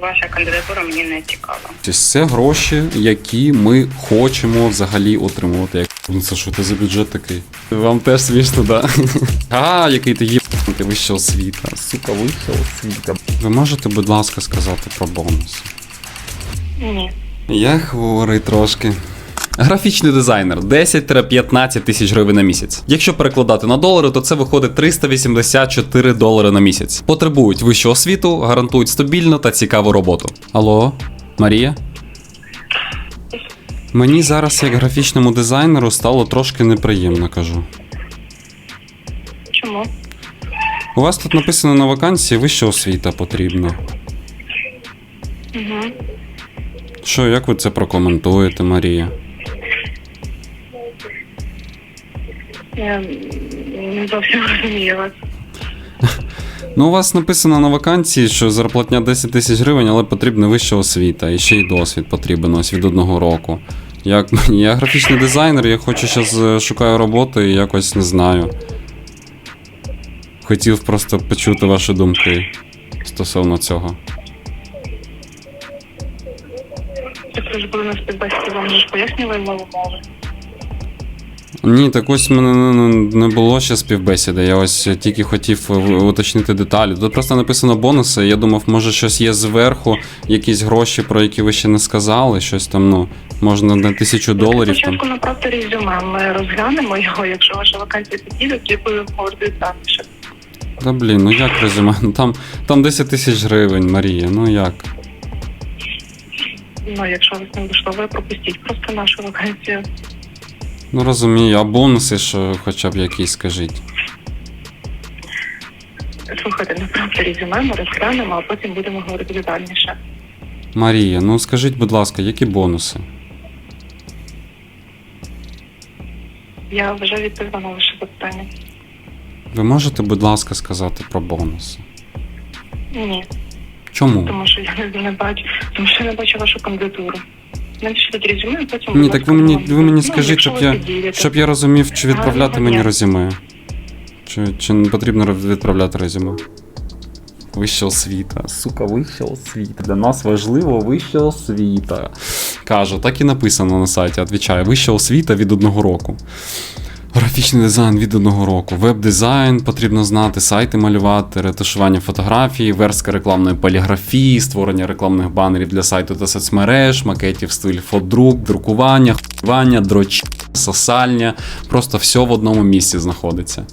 ваша кандидатура мені не цікава. Це гроші, які ми хочемо взагалі отримувати. Ну це що ти за бюджет такий? Вам теж смішно, да? А, який ти є ти вища освіта. Сука, вища освіта. Ви можете, будь ласка, сказати про бонус? Ні. Я хворий трошки. Графічний дизайнер 10-15 тисяч гривень на місяць. Якщо перекладати на долари, то це виходить 384 долари на місяць. Потребують вищу освіту, гарантують стабільну та цікаву роботу. Алло, Марія? Мені зараз, як графічному дизайнеру, стало трошки неприємно, кажу. Чому? У вас тут написано на вакансії вища освіта потрібна. Угу. Що, як ви це прокоментуєте, Марія? Я не зовсім розумію вас. Ну, у вас написано на вакансії, що зарплатня 10 тисяч гривень, але потрібна вища освіта, і ще й досвід потрібен ось від одного року. Як мені? Я графічний дизайнер, я хочу зараз шукаю роботу і якось не знаю. Хотів просто почути ваші думки стосовно цього. Так ви ж були на співбесіді, вам вже ж пояснювали мову мови. Ні, так ось мене ну, не було ще співбесіди. Я ось тільки хотів е, уточнити деталі. Тут просто написано бонуси. Я думав, може щось є зверху, якісь гроші, про які ви ще не сказали. Щось там, ну, можна на тисячу доларів там. Спочатку направте резюме, ми розглянемо його, якщо ваша вакансія підійде, тоді будемо говорити детальніше. Та блін, ну як резюме? Ну там, там 10 тисяч гривень, Марія, ну як? Ну, якщо вас не влаштовує, пропустіть просто нашу вакансію. Ну розумію, а бонуси, що хоча б якісь скажіть. Слухайте, направте резюме, ми розглянемо, а потім будемо говорити детальніше. Марія, ну скажіть, будь ласка, які бонуси? Я вже відповіла на ваше запитання. Ви можете, будь ласка, сказати про бонуси? Ні, Чому? тому що я не бачу, тому що я не бачу вашу кандидатуру. Напишіть резюме, а потім. Ні, так ви мені, ви мені Ну, скажіть, щоб я, щоб я розумів, чи відправляти мені резюме. Чи, чи не потрібно відправляти резюме? Вища освіта. Сука, вища освіта. Для нас важливо вища освіта. Кажу, так і написано на сайті. Отвічаю, вища освіта від одного року. Графічний дизайн від одного року, веб-дизайн потрібно знати, сайти малювати, ретушування фотографій, верстка рекламної поліграфії, створення рекламних банерів для сайту та соцмереж, макетів стиль фотодрук, друкування, хуювання, дроч, сосальня. Просто все в одному місці знаходиться.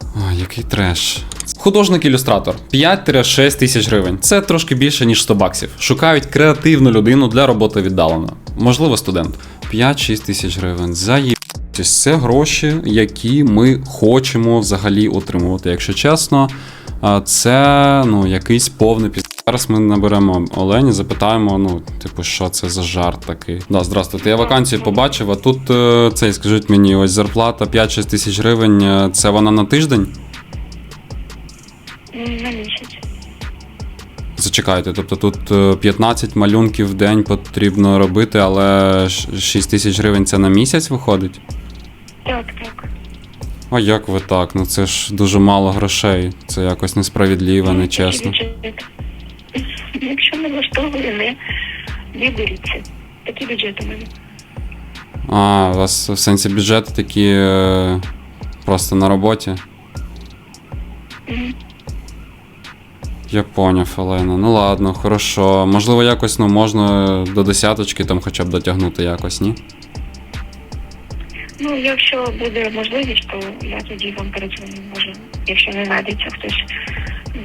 Ой, який треш. Художник-ілюстратор 5-6 тисяч гривень. Це трошки більше, ніж 100 баксів. Шукають креативну людину для роботи віддалено. Можливо, студент. 5-6 тисяч гривень. Заї... Тобто Це гроші, які ми хочемо взагалі отримувати. Якщо чесно, це ну, якийсь повний піз... Зараз ми наберемо Олені, запитаємо, ну, типу, що це за жарт такий. Да, здравствуйте, я вакансію побачив, а тут е, цей, скажіть мені, ось зарплата 5-6 тисяч гривень, е, це вона на тиждень? На місяць. Зачекайте, тобто тут е, 15 малюнків в день потрібно робити, але 6 тисяч гривень це на місяць виходить? Так, так. А як ви так? Ну це ж дуже мало грошей. Це якось несправедливо, Ну, нечесно. Якщо не влаштовує, не виберіться. Такі бюджети у мене. А, у вас в сенсі бюджети такі е, просто на роботі? Мгм. Я поняв, Олена. Ну ладно, хорошо. Можливо, якось ну, можна до десяточки там хоча б дотягнути якось, ні? Ну, якщо буде можливість, то я тоді вам передзвоню, може, якщо не знайдеться хтось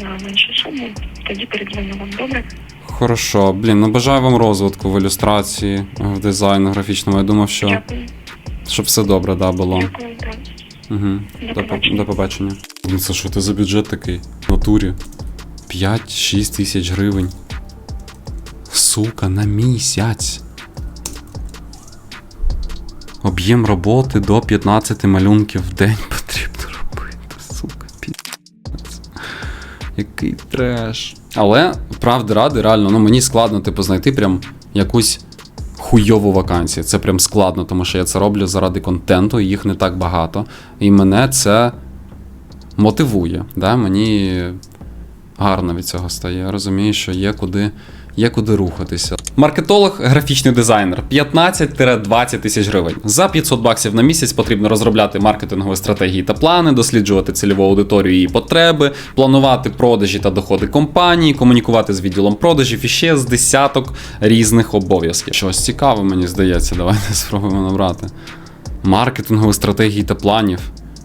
на меншу суму, тоді передзвоню вам добре. Хорошо, блін, ну бажаю вам розвитку в ілюстрації, в дизайну графічному. Я думав, що Дякую. щоб все добре, да, було. Дякую, так. Угу. До До, побачення. до побачення. Ну це що ти за бюджет такий? В натурі. 5-6 тисяч гривень. Сука, на місяць. Об'єм роботи до 15 малюнків в день потрібно робити. Сука, пі***ць. Який треш. Але, правди ради, реально, ну мені складно, типу, знайти прям якусь хуйову вакансію. Це прям складно, тому що я це роблю заради контенту, і їх не так багато. І мене це мотивує. Да? Мені гарно від цього стає. Я розумію, що є куди, є куди рухатися. Маркетолог, графічний дизайнер 15-20 тисяч гривень. За 500 баксів на місяць потрібно розробляти маркетингові стратегії та плани, досліджувати цільову аудиторію і її потреби, планувати продажі та доходи компанії, комунікувати з відділом продажів і ще з десяток різних обов'язків. Щось цікаве, мені здається, давайте спробуємо набрати. Маркетингові стратегії та планів,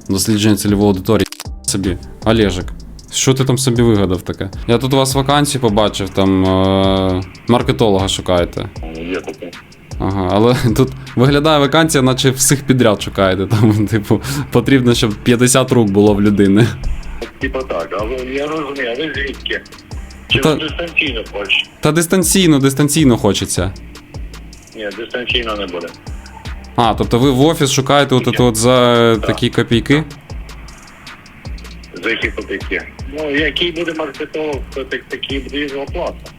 дослідження цільової аудиторії. Собі, Олежик. Що ти там собі вигадав таке? Я тут у вас вакансії побачив, там е- маркетолога шукаєте. Є таке. Ага, але тут виглядає вакансія, наче всіх підряд шукаєте. Там, типу, потрібно, щоб 50 рук було в людини. Типа так, але я розумію, а ви звідки? Чи Та- ви дистанційно хочете? Та дистанційно, дистанційно хочеться. Ні, дистанційно не буде. А, тобто ви в офіс шукаєте от, от, от за такі копійки? За які копійки? Ну, який буде маркетолог, то так, такий буде його оплата.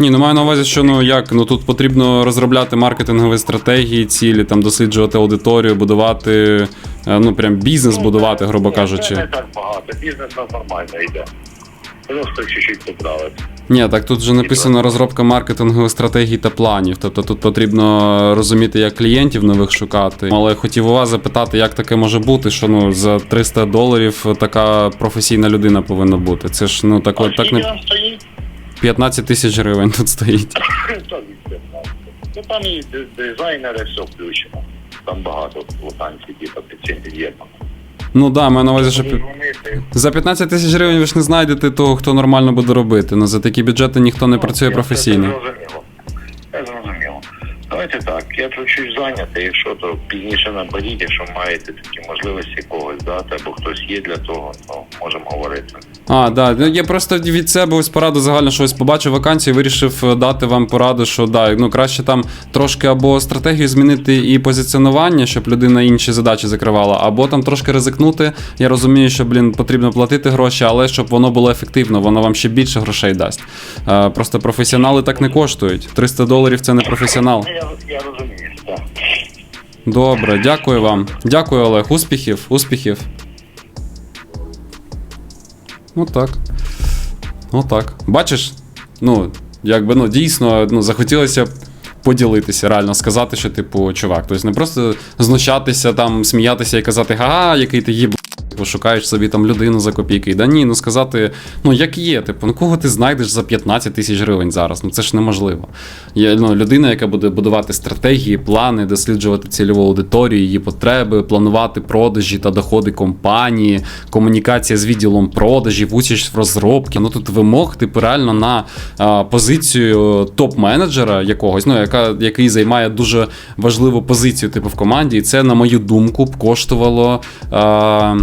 Ні, ну маю на увазі, що ну як, ну тут потрібно розробляти маркетингові стратегії, цілі, там досліджувати аудиторію, будувати, е, ну прям бізнес будувати, грубо ні, Це не так багато, бізнес нормально йде. Просто чуть-чуть поправити. Ні, так тут вже написано розробка маркетингових стратегій та планів. Тобто тут потрібно розуміти, як клієнтів нових шукати. Але хотів у вас запитати, як таке може бути, що ну за 300 доларів така професійна людина повинна бути. Це ж ну так, А от, так не стоїть? 15 тисяч гривень тут стоїть. Та від 15. Ну там і дизайнери все включено. Там багато типа під цим під'єднано. Ну да, маю на увазі, що пі- за 15 тисяч гривень ви ж не знайдете того, хто нормально буде робити. Ну за такі бюджети ніхто не Ну, працює професійно. Давайте так, я тут чуть зайнятий, якщо то пізніше наберіть, якщо маєте такі можливості когось дати, або хтось є для того, то можемо говорити. А, да. Ну, Я просто від себе ось пораду загально щось побачив вакансію, вирішив е, дати вам пораду, що да, ну краще там трошки або стратегію змінити і позиціонування, щоб людина інші задачі закривала, або там трошки ризикнути. Я розумію, що блін потрібно платити гроші, але щоб воно було ефективно, воно вам ще більше грошей дасть. Е, просто професіонали так не коштують. 300 доларів це не професіонал. Я, я розумію, так. Добре, дякую вам. Дякую, Олег. Успіхів, успіхів. Ну так. Ну так. Бачиш, ну, якби ну, дійсно ну, захотілося б поділитися, реально сказати, що, типу, чувак, тобто не просто знущатися, там, сміятися і казати, га, який ти їб. Типу, шукаєш собі там людину за копійки. Да ні, ну сказати, ну як є, типу, ну кого ти знайдеш за 15 тисяч гривень зараз? Ну це ж неможливо. Є ну, людина, яка буде будувати стратегії, плани, досліджувати цільову аудиторію, її потреби, планувати продажі та доходи компанії, комунікація з відділом продажів, участь в розробці. Ну тут вимог, типу, реально на а, позицію топ-менеджера якогось, ну яка який займає дуже важливу позицію, типу, в команді. І це, на мою думку, б коштувало. А,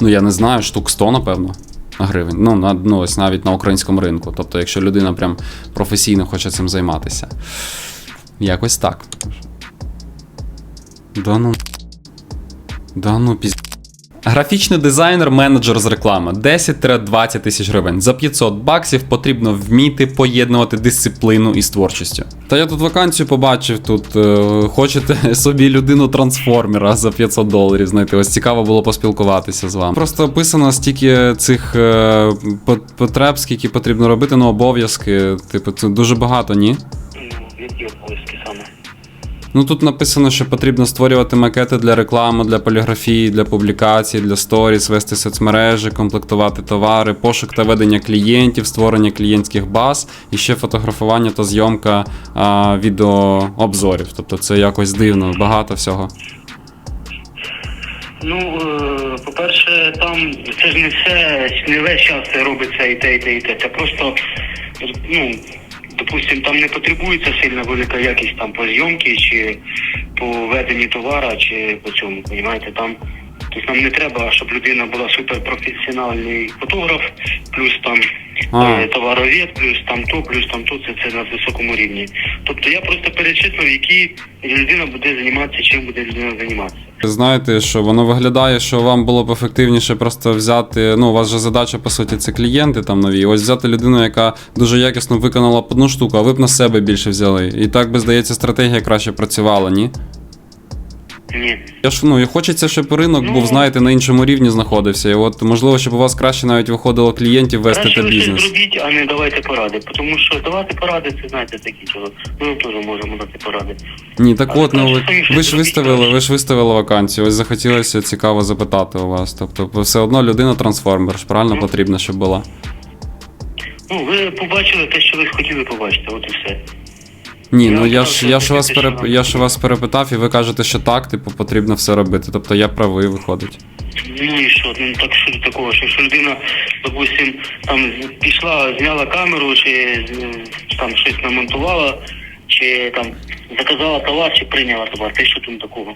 ну я не знаю, штук 100, напевно. Гривень. Ну, на, ну, ось навіть на українському ринку. Тобто, якщо людина прям професійно хоче цим займатися. Якось так. Да ну. Да ну піз... Графічний дизайнер, менеджер з реклами 10-20 тисяч гривень. За 500 баксів потрібно вміти поєднувати дисципліну із творчістю. Та я тут вакансію побачив. Тут е, хочете собі людину трансформера за 500 доларів знайти. Ось цікаво було поспілкуватися з вами. Просто описано стільки цих е, потреб, скільки потрібно робити, ну обов'язки. Типу, це дуже багато, ні? Які обов'язки саме? Ну тут написано, що потрібно створювати макети для реклами, для поліграфії, для публікацій, для сторіс, вести соцмережі, комплектувати товари, пошук та ведення клієнтів, створення клієнтських баз і ще фотографування та зйомка а, відеообзорів. Тобто це якось дивно, багато всього. Ну, е, по-перше, там це ж не все, не весь час це робиться і те, і те, і те. Це просто, ну, допустим, там не потребується сильно велика якість там по зйомці чи по веденні товара, чи по цьому, понімаєте, там. Тобто нам не треба, щоб людина була суперпрофесіональний фотограф, плюс там А. е, плюс там то, плюс там то, це, це на високому рівні. Тобто я просто перечислив, які людина буде займатися, чим буде людина займатися. Знаєте, що воно виглядає, що вам було б ефективніше просто взяти. Ну, у вас же задача, по суті, це клієнти там нові. Ось взяти людину, яка дуже якісно виконала одну штуку, а ви б на себе більше взяли. І так би, здається, стратегія краще працювала, ні? Ні. Я ж ну і хочеться, щоб ринок Ну. був, знаєте, на іншому рівні знаходився. І от можливо, щоб у вас краще навіть виходило клієнтів вести та бізнес. зробіть, а не давайте поради. Тому що давати поради, це знаєте такі чого. Ми теж можемо дати поради. Ні, так Але от, ну ви, ви ж виставили, ви ж виставили вакансію. Ось захотілося цікаво запитати у вас. Тобто, все одно людина трансформер ж правильно Ну. потрібно, щоб була. Ну, ви побачили те, що ви хотіли побачити, от і все. Ні, ну я ж я ж вас переп... я ж вас перепитав, і ви кажете, що так, типу, потрібно все робити. Тобто я правий виходить. Ну і що? Ну так що до такого, що якщо людина, допустим, там пішла, зняла камеру, чи е, там щось намонтувала, чи там заказала товар, чи прийняла товар, ти що там такого?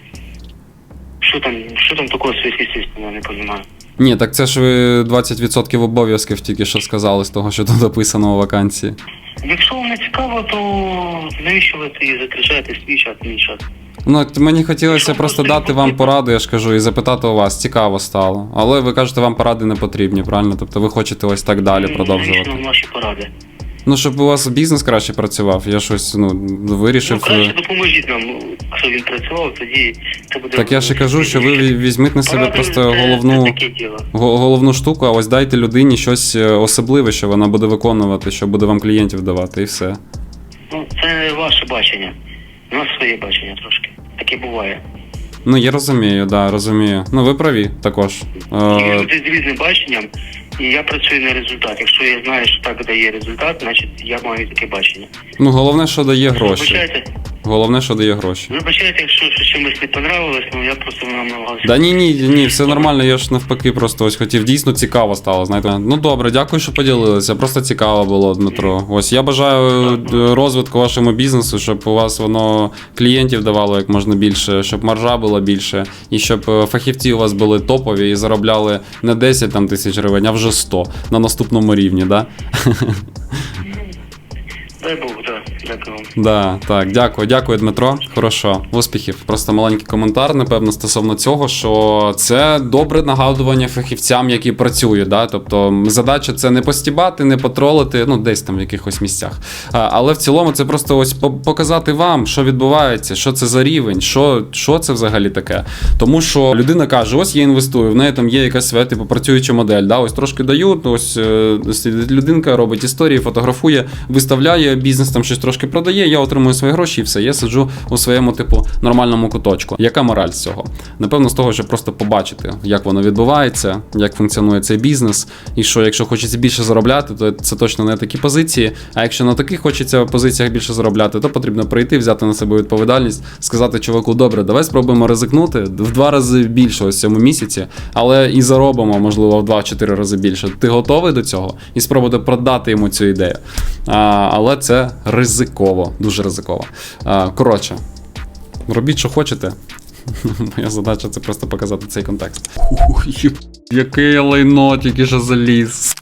Що там, що там такого сверхъестественного, я не розумію. Ні, так це ж ви 20% обов'язків тільки що сказали з того, що тут написано у вакансії. Якщо вам не цікаво, то ви тоді затрачаєте свій час, мій час? Ну, от мені хотілося Що просто дати вам пораду, я ж кажу, і запитати у вас, цікаво стало. Але ви кажете, вам поради не потрібні, правильно? Тобто ви хочете ось так далі продовжувати. вам ваші поради? Ну, щоб у вас бізнес краще працював, я щось ну, вирішив. Ну, краще е, допоможіть нам, якщо він працював, тоді це буде. Так я і кажу, що ви ві- візьміть на себе Поради просто це- головну, Це таке діло. го- головну штуку, а ось дайте людині щось е, особливе, що вона буде виконувати, що буде вам клієнтів давати, і все. Ну, це ваше бачення. У нас своє бачення трошки. Таке буває. Ну, я розумію, да, розумію. Ну, ви праві також. Е, люди з різним баченням, і я працюю на результат. Якщо я знаю, що так дає результат, значить я маю таке бачення. ну, головне, що дає гроші. Вибачайте, Головне, що дає гроші. вибачайте, якщо що чимось не понравилось, ну я просто вам намагався. Да ні, ні, ні, все нормально, я ж навпаки просто ось хотів. Дійсно цікаво стало, знаєте. Ну добре, дякую, що поділилися. Просто цікаво було, Дмитро. Ось я бажаю е, розвитку вашому бізнесу, щоб у вас воно клієнтів давало як можна більше, щоб маржа була більше, і щоб е, фахівці у вас були топові і заробляли не 10 там, тисяч гривень, а вже 100 на наступному рівні, да? Дай Бог. Дякую. Да, так, дякую, дякую, Дмитро. Хорошо, успіхів. Просто маленький коментар, напевно, стосовно цього, що це добре нагадування фахівцям, які працюють. Да? Тобто задача це не постібати, не потролити, ну десь там в якихось місцях. Але в цілому це просто ось показати вам, що відбувається, що це за рівень, що, що це взагалі таке. Тому що людина каже: ось я інвестую, в неї там є якась своя типу працююча модель. Да? Ось трошки дають, ось е, людинка робить історії, фотографує, виставляє бізнес, там щось трошки продає, я отримую свої гроші і все. Я сиджу у своєму типу нормальному куточку. Яка мораль з цього? Напевно, з того, щоб просто побачити, як воно відбувається, як функціонує цей бізнес, і що, якщо хочеться більше заробляти, то це точно не такі позиції. А якщо на таких хочеться позиціях більше заробляти, то потрібно прийти, взяти на себе відповідальність, сказати чуваку, добре, давай спробуємо ризикнути в два рази більше ось цьому місяці, але і заробимо, можливо, в 2-4 рази більше. Ти готовий до цього і спробувати продати йому цю ідею. А, але це ризиково, дуже ризиково. Коротше, робіть, що хочете. Моя задача це просто показати цей контекст. Яке лайно тільки що заліз.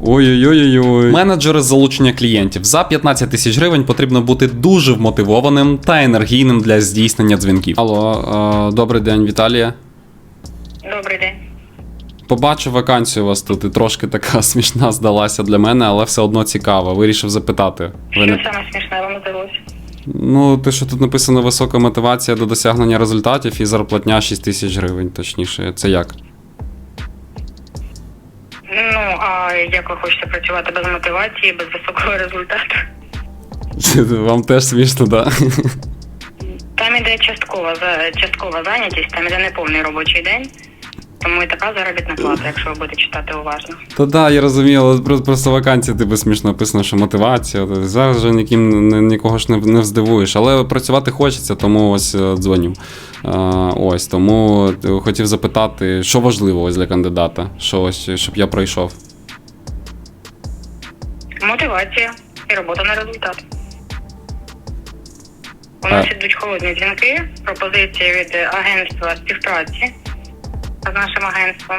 Ой-ой-ой-ой. Менеджери залучення клієнтів. За 15 тисяч гривень потрібно бути дуже вмотивованим та енергійним для здійснення дзвінків. Алло, добрий день, Віталія. Добрий день. Побачив вакансію у вас тут і трошки така смішна здалася для мене, але все одно цікава. Вирішив запитати. Ви не... Що саме смішне вам здалося? Ну, те, що тут написано висока мотивація до досягнення результатів і зарплатня 6 тисяч гривень, точніше. Це як? Ну, а як ви хочете працювати без мотивації, без високого результату? Вам теж смішно, так? Да? Там іде часткова за- часткова зайнятість, там іде неповний робочий день. Тому і така заробітна плата, якщо ви будете читати уважно. Та да, я розумію, але про- просто вакансія типу смішно написано, що мотивація. Зараз вже ніким нікого ж не, не вздивуєш. Але працювати хочеться, тому ось е, дзвоню. А, ось тому е, хотів запитати, що важливо ось для кандидата, що ось, щоб я пройшов. Мотивація і робота на результат. У нас А. ідуть холодні дзвінки, пропозиції від агентства співпраці з нашим агентством.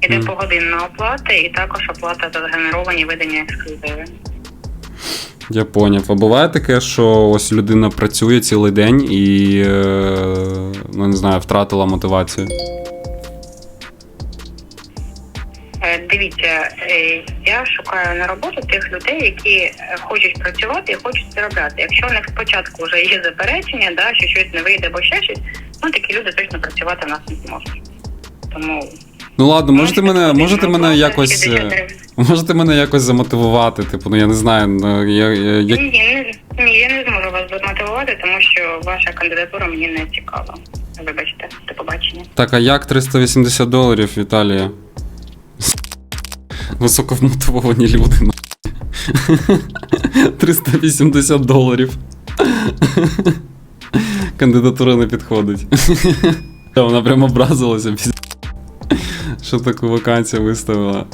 Іде Мгм. погодинна оплата і також оплата за згенеровані видання ексклюзиви. Я поняв. А буває таке, що ось людина працює цілий день і е, ну не знаю, втратила мотивацію. Е, дивіться, е, я шукаю на роботу тих людей, які хочуть працювати і хочуть заробляти. Якщо у них спочатку вже є заперечення, да, що щось не вийде або ще щось, ну такі люди точно працювати в нас не зможуть. Тому Ну ладно, можете мене, можете мене якось. 60 е. Можете мене якось замотивувати, типу, ну я не знаю, ну, я, я, я, Ні, не, ні, я не зможу вас замотивувати, тому що ваша кандидатура мені не цікава. Вибачте, до побачення. Так, а як 380 доларів, Віталія? Високовмотивовані люди. 380 доларів. Кандидатура не підходить. Вона прямо образилася. Що таку вакансію виставила.